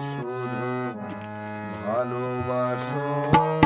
শুধু ভালোবাসো।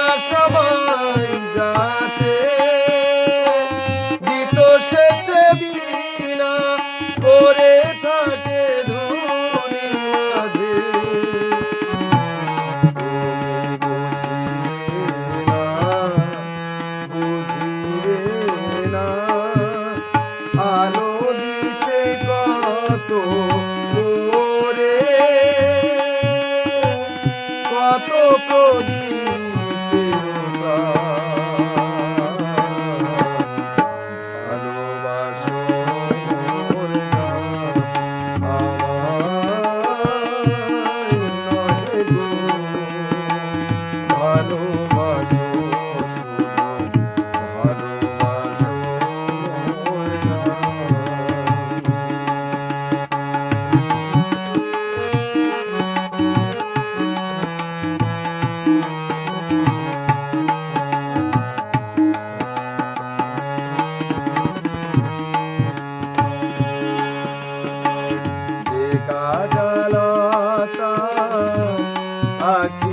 ভালো आँख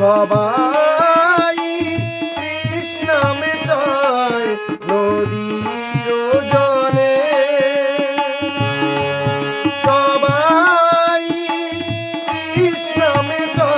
সবাই কৃষ্ণ মেটায় নদীর জলে। সবাই কৃষ্ণ মেটায়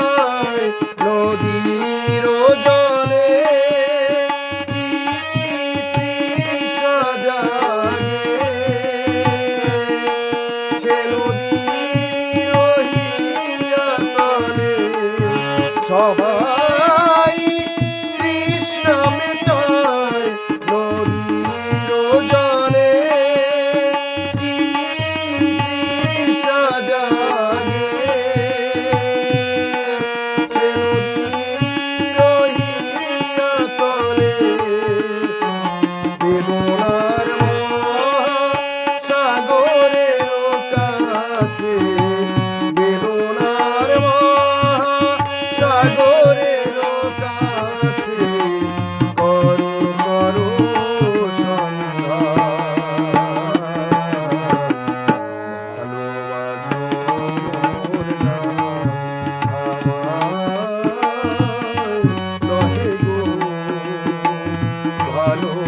I know.